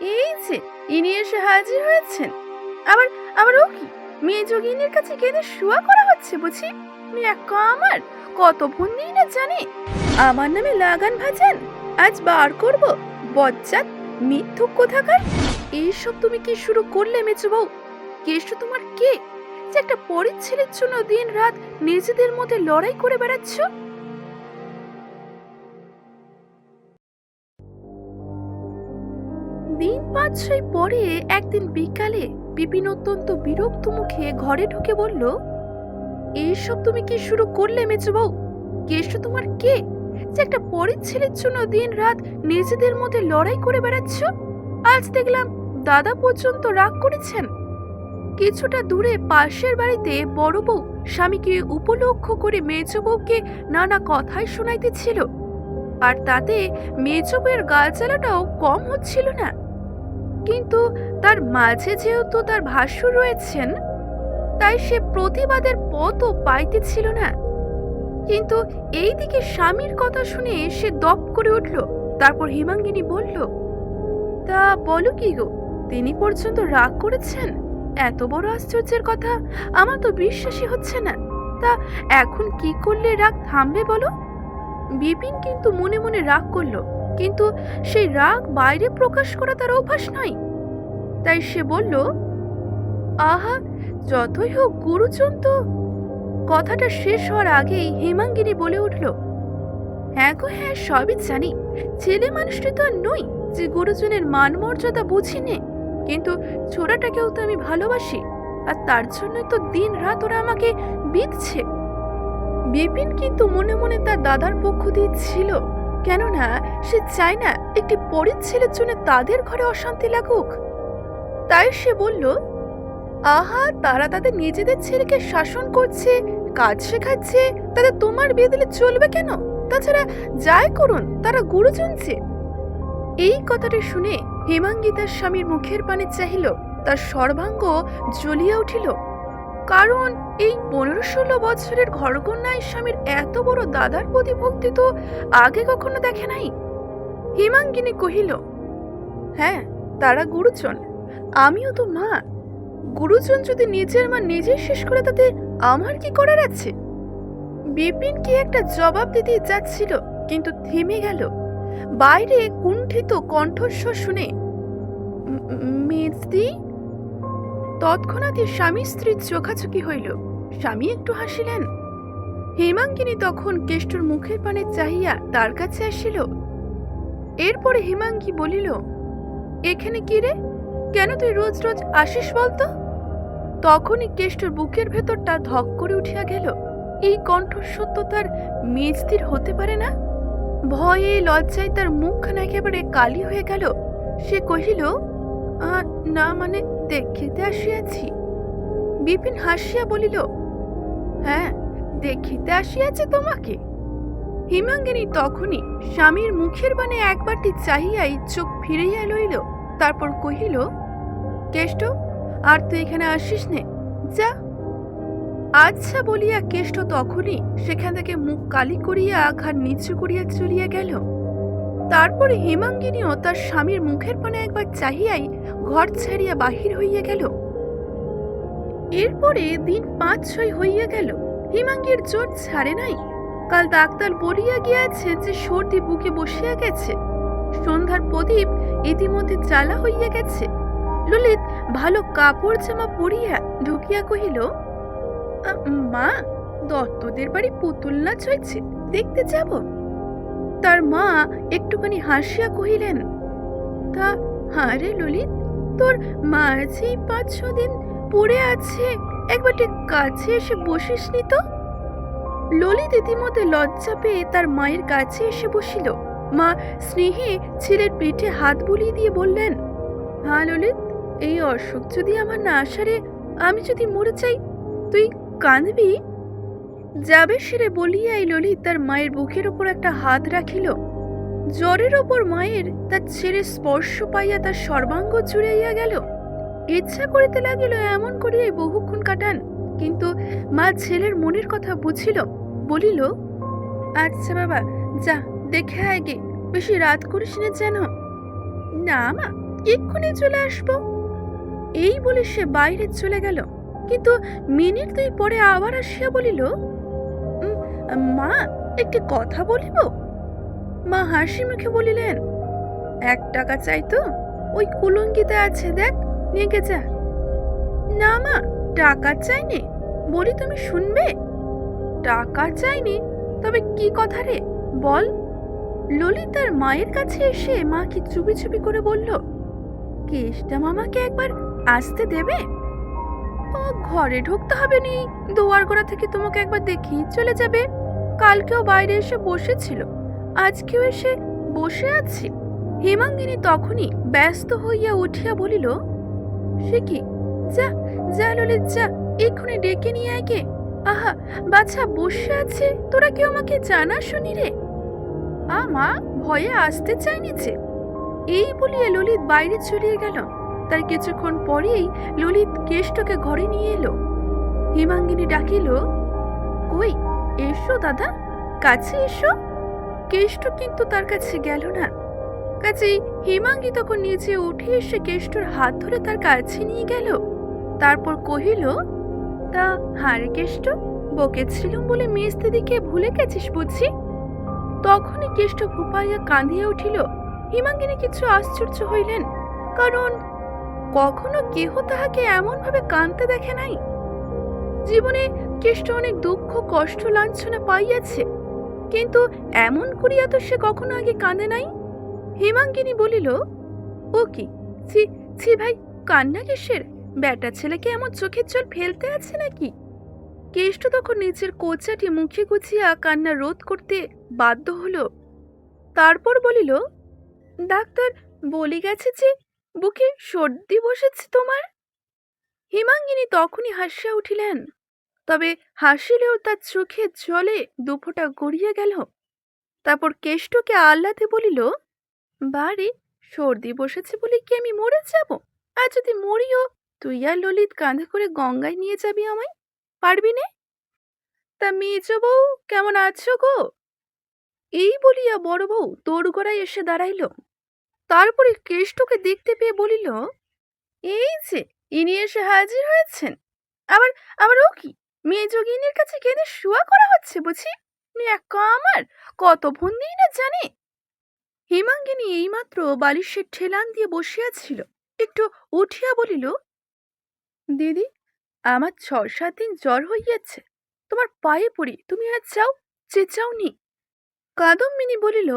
এই যে, ইনি এসে হাজির হয়েছেন। আবার আবার ও কি? মেয়ে যোগিনীর কাছে কেঁদে শুয়া করা হচ্ছে বুঝি? মেয়ে একা আমার, কত ফোন দিই না জানে। আমার নামে লাগান ভাজান, আজ বার করব। বজ্জাত, মিথ্যুক কোথাকার? এইসব তুমি কি শুরু করলে মেচু বউ? কেষ্ট তোমার কে? যে একটা পরের জন্য দিন রাত নিজেদের মধ্যে লড়াই করে বেড়াচ্ছ? দিন পাঁচ ছয় পরে একদিন বিকালে বিপিন অত্যন্ত বিরক্ত মুখে ঘরে ঢুকে বলল এইসব তুমি কি শুরু করলে মেচু বউ কেষ্ট তোমার কে? যে একটা পরের ছেলের জন্য দিন রাত নিজেদের মধ্যে লড়াই করে বেড়াচ্ছ? আজ দেখলাম দাদা পর্যন্ত রাগ করেছেন। কিছুটা দূরে পাশের বাড়িতে বড় বউ স্বামীকে উপলক্ষ করে মেজ বউকে নানা কথাই শোনাইতেছিল। আর তাতে মেজ বউয়ের জ্বালাটাও কম হচ্ছিল না। কিন্তু তার মাঝে যেহেতু তার ভাষ্য রয়েছেন, তাই সে প্রতিবাদের পথও পাইতেছিল না। কিন্তু এইদিকে স্বামীর কথা শুনে সে দপ করে উঠল, তারপর হিমাঙ্গিনী বলল, তা বলো কি গো, তিনি পর্যন্ত রাগ করেছেন? এত বড় আশ্চর্যের কথা, আমার তো বিশ্বাসই হচ্ছে না। তা এখন কি করলে রাগ থামবে বলো? বিপিন কিন্তু মনে মনে রাগ করল কিন্তু সেই রাগ বাইরে প্রকাশ করা তার অভ্যাস নয়। তাই সে বলল, আহা, যতই হোক গুরুজন তো। কথাটা শেষ হওয়ার আগেই হেমাঙ্গিনী বলে উঠল হ্যাঁ গো হ্যাঁ সবই জানি। ছেলে মানুষটি তো আর নই যে গুরুজনের মান মর্যাদা বুঝি নে। কিন্তু ছোড়াটাকেও তো আমি ভালোবাসি, আর তার জন্য তো দিন রাত ওরা আমাকে বিধছে। বিপিন কিন্তু মনে মনে তার দাদার পক্ষ দিয়ে ছিল। কেননা সে চায় না একটি পরের ছেলের জন্য তাদের ঘরে অশান্তি লাগুক। তাই সে বলল, আহা, তারা তাদের নিজেদের ছেলেকে শাসন করছে, কাজ শেখাচ্ছে তাদের তোমার বিয়ে দিলে চলবে কেন? তাছাড়া যাই করুন, তারা গুরুজন যে। এই কথাটা শুনে হেমাঙ্গী তার স্বামীর মুখের পানে চাহিল, তার সর্বাঙ্গ জ্বলিয়া উঠিল। কারণ এই পনেরো ষোলো বছরের ঘরকন্যায় স্বামীর এত বড় দাদার প্রতি ভক্তি তো আগে কখনো দেখে নাই। হিমাঙ্গিনী কহিল হ্যাঁ তারা গুরুজন, আমিও তো মা। গুরুজন যদি নিজের মা নিজে শেষ করে তাতে আমার কি করার আছে? বিপিন কি একটা জবাব দিতে যাচ্ছিল, কিন্তু থেমে গেল। বাইরে কুণ্ঠিত কণ্ঠস্বর শুনে "ম- ম- মেজদি? তৎক্ষণাৎই স্বামী স্ত্রীর চোখাচোখি হইল। স্বামী একটু হাসিলেন। হেমাঙ্গিনী তখন কেষ্টর মুখের পানে চাহিয়া তার কাছে আসিল। এরপরে হেমাঙ্গী বলিল এখানে কি রে? কেন তুই রোজ রোজ আসিস বলতো? তখনই কেষ্টর বুকের ভেতরটা ধক করে উঠিয়া গেল। এই কণ্ঠস্বর তো তার মেজদির হতে পারে না? ভয়ে লজ্জায় তার মুখখানা একেবারে কালি হয়ে গেল। সে কহিল "আ, না মানে দেখিতে আসিয়াছি। বিপিন হাসিয়া বলিল হ্যাঁ দেখিতে আসিয়াছে তোমাকে। হিমাঙ্গিনী তখনই স্বামীর মুখের বানে একবারটি চাহিয়াই চোখ ফিরাইয়া লইল, তারপর কহিল, কেষ্ট, আর তুই এখানে আসিস নে, যা। আচ্ছা বলিয়া কেষ্ট তখনই সেখান থেকে মুখ কালি করিয়া ঘাড় নিচু করিয়া চলিয়া গেল। তারপরে হেমাঙ্গিনীও তার স্বামীর মুখের পানে একবার চাহিয়াই ঘর ছাড়িয়া বাহির হইয়া গেল। এরপরে দিন পাঁচ ছয় হইয়া গেল। হিমাঙ্গীর জোর ছাড়ে নাই। কাল ডাক্তার বলিয়া গিয়াছে যে সর্দি বুকে বসিয়া গেছে। সন্ধ্যার প্রদীপ ইতিমধ্যে জ্বালা হইয়া গেছে। ললিত ভালো কাপড় জামা পরিয়া ঢুকিয়া কহিল "আ, মা দত্তদের বাড়ি পুতুল নাচ হয়েছে দেখতে যাব? তার মা একটুখানি হাসিয়া কহিলেন তা হারে ললিত তোর মা এই পাঁচ ছ দিন পড়ে আছে একবারটি কাছে এসে বসিস নি তো? ললিত ইতিমধ্যে লজ্জা পেয়ে তার মায়ের কাছে এসে বসিল। মা স্নেহে ছেলের পিঠে হাত বুলিয়ে দিয়ে বললেন হ্যাঁ ললিত, এই অসুখ যদি আমার না আসারে, আমি যদি মরে যাই, তুই কাঁদবি? যাবে সেরে বলিয়া এই ললিত তার মায়ের বুকের ওপর একটা হাত রাখিল। জ্বরের ওপর মায়ের তার ছেলের স্পর্শ পাইয়া তার সর্বাঙ্গ জুড়াইয়া গেল। ইচ্ছা করিতে লাগিল এমন করিয়াই বহুক্ষণ কাটান, কিন্তু মা ছেলের মনের কথা বুঝিল, বলিল আচ্ছা বাবা, যা, দেখে আয় গে, বেশি রাত করিস না যেন। না মা, এক্ষুনি চলে আসব। এই বলে সে বাইরে চলে গেল, কিন্তু মিনিট দুই পরে আবার আসিয়া বলিল মা, একটি কথা বলিব? মা হাসি মুখে বলিলেন, এক টাকা চাই তো? ওই কুলঙ্গিতে আছে, দেখ নিয়ে যা। না মা, টাকা চাইনি। বলি তুমি শুনবে? টাকা চাইনি? তবে কি কথা রে? বল। ললিতার মায়ের কাছে এসে মা কি চুপি চুপি করে বলল কেষ্টা মামাকে একবার আসতে দেবে? ও ঘরে ঢুকতে হবে নি, দুয়ার গোড়া থেকে তোমাকে একবার দেখি চলে যাবে। কালকেও বাইরে এসে বসেছিল। আজকেও এসে বসে আছে। হেমাঙ্গিনী তখনই ব্যস্ত হইয়া উঠিয়া বলিল, সে কি? যা যা ললিত, যা, এক্ষুনি ডেকে নিয়ে কে আহা, বাছা, বসে আছে, তোরা কেউ আমাকে জানা শুনি রে? আ, মা, ভয়ে আসতে চাইনি যে। এই বলিয়া ললিত বাইরে চলিয়ে গেল। তার কিছুক্ষণ পরেই ললিত কেষ্টকে ঘরে নিয়ে এলো। হেমাঙ্গিনী ডাকিল, কই, এসো দাদা, কাছে এসো। কেষ্ট কিন্তু তার কাছে গেল না। কাজেই হেমাঙ্গী তখন নিচে উঠে এসে কেষ্টর হাত ধরে তার কাছে নিয়ে গেল। তারপর কহিল, তা হারে কেষ্ট বকেছিলুম বলে মেজতে দিকে ভুলে গেছিস বুঝছি তখনই কেষ্ট ফুপাইয়া কাঁদিয়া উঠিল হিমাঙ্গিনী কিছু আশ্চর্য হইলেন, কারণ কখনো কেহ তাহাকে এমন ভাবে কাঁদতে দেখে নাই। জীবনে কেষ্ট অনেক দুঃখ, কষ্ট, লাঞ্ছনা পাইয়াছে। কিন্তু এমন করিয়া তো সে কখনো আগে কাঁদে নাই? হেমাঙ্গিনী বলিল, ও কি? ছি ছি ভাই, কান্না কিসের? বেটা ছেলেকে এমন চোখের জল ফেলতে আছে নাকি? কেষ্ট তখন নিজের কোচাটি মুখে গুছিয়া কান্না রোধ করতে বাধ্য হলো। তারপর বলিল, ডাক্তার, বলি গেছে যে, বুকে সর্দি বসেছে তোমার? হিমাঙ্গিনী তখনই হাসিয়া উঠিলেন। তবে হাসিলেও তার চোখে জলে দুফোঁটা গড়িয়ে গেল। তারপর কেষ্টকে আহ্লাদে বলিল, বাড়ি, সর্দি বসেছে বলে কি আমি মরে যাব? আর যদি মরিও, তুই আর ললিত কাঁধে করে গঙ্গায় নিয়ে যাবি আমায়? পারবি নে? তা মেজ বউ, কেমন আছো গো? এই বলিয়া বড় বউ দোরগোড়ায় এসে দাঁড়াইল। তারপরে কেষ্টকে দেখতে পেয়ে বলিল, এই যে, ইনি এসে হাজির হয়েছেন। আবার আবার ও কি? মেজগিনীর কাছে কেঁদে শুয়া করা হচ্ছে, বুঝি? একা আমার? কত ভন্দিই না জানে? হেমাঙ্গিনী এইমাত্র বালিশের ঠেলান দিয়ে বসিয়াছিল একটু উঠিয়া বলিল, দিদি, আমার ছ সাত দিন জ্বর হইয়াছে। তোমার পায়ে পড়ি, তুমি আজ যাও, চেঁচাওনি। কাদম্বিনী বলিল,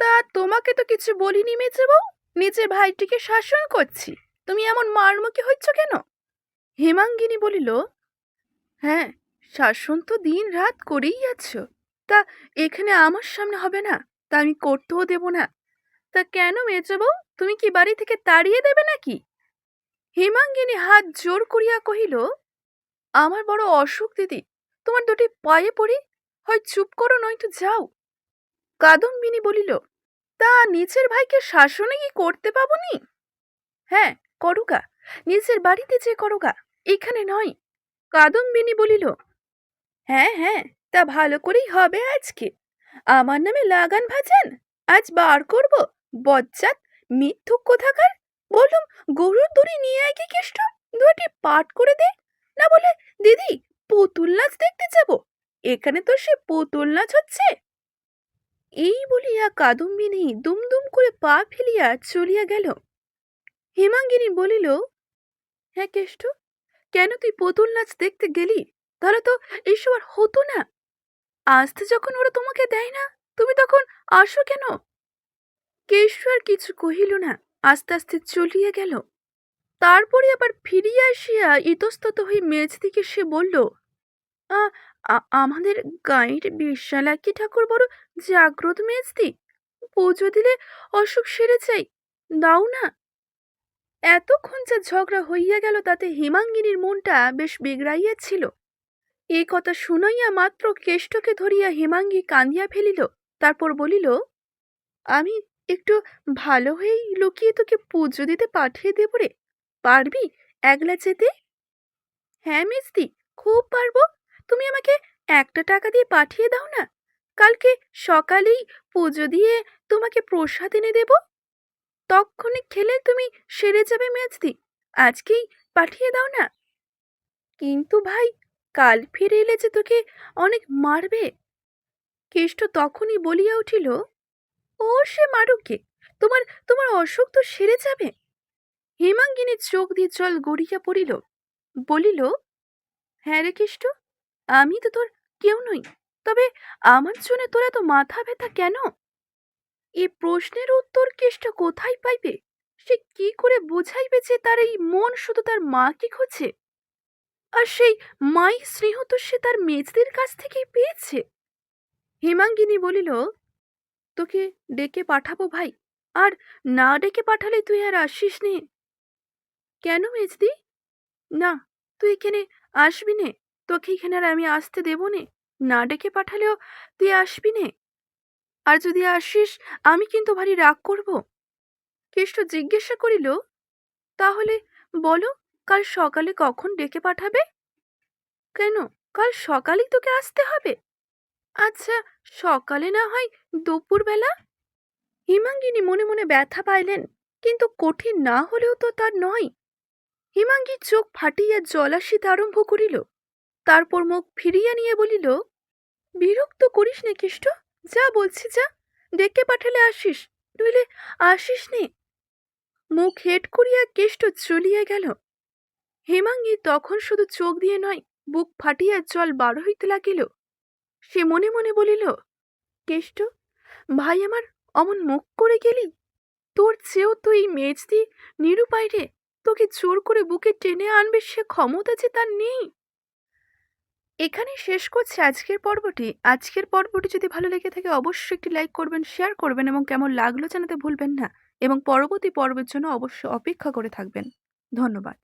তা তোমাকে তো কিছু বলিনি মেজে বউ? নিজের ভাইটিকে শাসন করছি। তুমি এমন মারমুখী হচ্ছ কেন? হেমাঙ্গিনী বলিল হ্যাঁ শাসন তো দিন রাত করেই আছো তা এখানে আমার সামনে হবে না? তা আমি করতেও দেব না। তা কেন মেজে বউ তুমি কি বাড়ি থেকে তাড়িয়ে দেবে নাকি? হেমাঙ্গিনী হাত জোর করিয়া কহিল, আমার বড় অসুখ দিদি, তোমার দুটি পায়ে পড়ি। হয় চুপ করো নয়তো যাও। কাদম্বিনী বলিল, তা নিজের ভাইকে শাসনে কি করতে পাবনি হ্যাঁ করুগা। নিজের বাড়িতে যে করুগা, এখানে নয়। কাদম্বিনী বলিল হ্যাঁ হ্যাঁ তা ভালো করেই হবে আজকে। আমার নামে লাগান ভাজান, আজ বার করব। বজ্জাত, মিথ্যুক কোথাকার? বলুম গরুর দড়ি নিয়ে আয় কি কেষ্ট? দুটি পাট করে দে। না বলে, দিদি, পুতুল নাচ দেখতে যাব। এখানে তো সে পুতুল নাচ হচ্ছে। এই বলিয়া কাদম্বিনী দুমদুম করে পা ফেলিয়া চলিয়া গেল। হেমাঙ্গিনী বলিল হ্যাঁ কেষ্ট কেন তুই পুতুল নাচ দেখতে গেলি? তাহলে তো এইসব আর হতো না। আসতে যখন ওরা তোমাকে দেয় না তুমি তখন আসো কেন? কেষ্ট আর কিছু কহিল না আস্তে আস্তে চলিয়া গেল। তারপরে আবার ফিরিয়া আসিয়া ইতস্তত হয়ে মেজ দিকে সে বলল "আ, আ- আমাদের গাঁয়ের বিশালাকি ঠাকুর বড় জাগ্রত মেজদি পুজো দিলে অসুখ সেরে চাই দাও না এতক্ষণ যা ঝগড়া হইয়া গেল তাতে হেমাঙ্গিনীর মনটা বেশ বিগড়াইয়াছিল। এই কথা শুনাইয়া মাত্র কেষ্টকে ধরিয়া হেমাঙ্গী কাঁদিয়া ফেলিল, তারপর বলিল, আমি একটু ভালো হয়েই লুকিয়ে তোকে পুজো দিতে পাঠিয়ে দেব রে, পারবি একলা যেতে? হ্যাঁ মিস্তি খুব পারব। তুমি আমাকে একটা টাকা দিয়ে পাঠিয়ে দাও না। কালকে সকালেই পুজো দিয়ে তোমাকে প্রসাদ এনে দেব। তক্ষণে খেলে তুমি সেরে যাবে মেজদি। আজকেই পাঠিয়ে দাও না। কিন্তু ভাই, কাল ফিরে এলে যে তোকে অনেক মারবে। কেষ্ট তখনই বলিয়া উঠিল, ও সে মারুকে, তোমার তোমার অসুখ তো সেরে যাবে? হেমাঙ্গিনীর চোখ দিয়ে জল গড়িয়া পড়িল, বলিল হ্যাঁ রে কেষ্ট, আমি তো তোর কেউ নই। তবে আমার জন্য তোরা তো মাথা ব্যথা কেন? এ প্রশ্নের উত্তর কেষ্ট কোথায় পাইবে? সে কি করে বোঝাইবে যে তার এই মন শুধু তার মাকে খোঁজে? আর সেই মাই স্নেহ তো সে তার মেজদের কাছ থেকেই পেয়েছে। হেমাঙ্গিনী বলিল, তোকে ডেকে পাঠাবো ভাই, আর না ডেকে পাঠালে তুই আর আসিস নে। কেন মেজদি? না, তুই এখানে আসবি নে, তোকে এখানে আর আমি আসতে দেবো নে। না ডেকে পাঠালেও তুই আসবি নে। আর যদি আসিস, আমি কিন্তু ভারী রাগ করব। কেষ্ট জিজ্ঞাসা করিল, তাহলে বলো, কাল সকালে কখন ডেকে পাঠাবে? কেন? কাল সকালেই তোকে আসতে হবে? আচ্ছা সকালে না হয় দুপুরবেলা? হিমাঙ্গিনী মনে মনে ব্যথা পাইলেন, কিন্তু কঠিন না হলেও তো তার নয়। হিমাঙ্গীর চোখ ফাটিয়া জলাশিত আরম্ভ করিল, তারপর মুখ ফিরিয়া নিয়ে বলিল, বিরক্ত করিস নে কেষ্ট যা বলছি যা, ডেকে পাঠালে আসিস, নইলে আসিস নে। মুখ হেট করিয়া কেষ্ট চলিয়া গেল। হেমাঙ্গী তখন শুধু চোখ দিয়ে নয়, বুক ফাটিয়া জল বার হইতে লাগিল। সে মনে মনে বলিল, কেষ্ট, ভাই আমার অমন মুখ করে গেলি? তোর চেয়েও তো এই মেজদি নিরুপায় রে, তোকে জোর করে বুকে টেনে আনবে সে ক্ষমতা যে তার নেই? এখানেই শেষ করছি আজকের পর্বটি। আজকের পর্বটি যদি ভালো লেগে থাকে, অবশ্যই একটি লাইক করবেন, শেয়ার করবেন এবং কেমন লাগল জানাতে ভুলবেন না। এবং পরবর্তী পর্বের জন্য অবশ্যই অপেক্ষা করে থাকবেন। ধন্যবাদ।